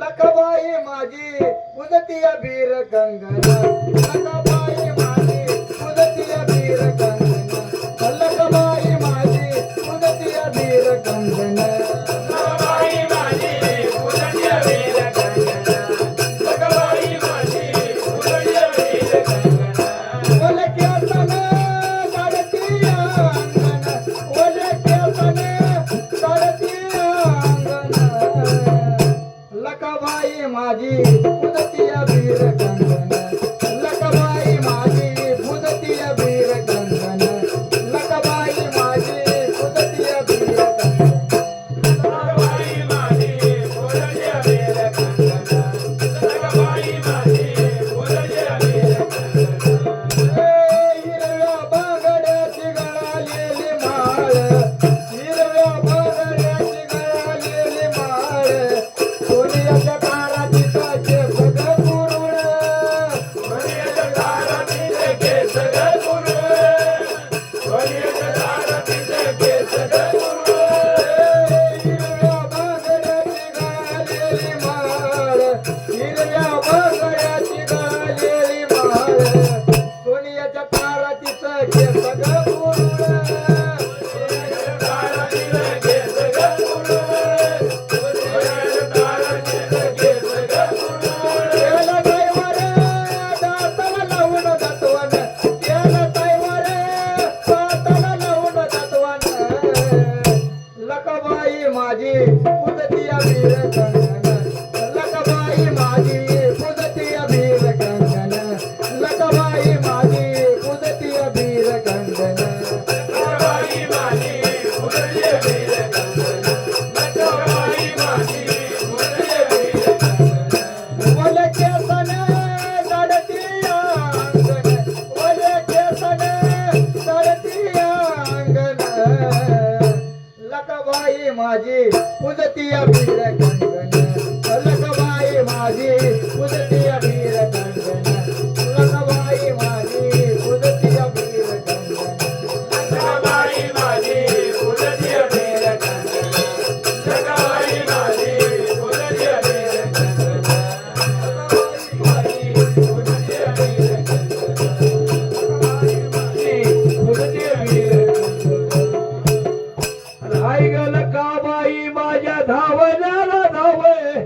लखबाई माजी उदतिया वीर गंगना लखबाई माजी उदतिया वीर गंगना माझी उदती बीर कंगन. लखबाई माझी कुदतिया वीर कंगन. लखबाई माझी कुदतिया वीर कंगन. लखबाई माझी कुदतिया वीर कंगन. लखबाई माझी कुदतिया वीर कंगन. लखबाई माझी कुदतिया वीर कंगन. बोल के सना माझी उजती अभिरगणगण अलग बाई माझी उजती अभिर राजाला धावय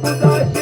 Thank it.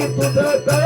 Espírito Santo.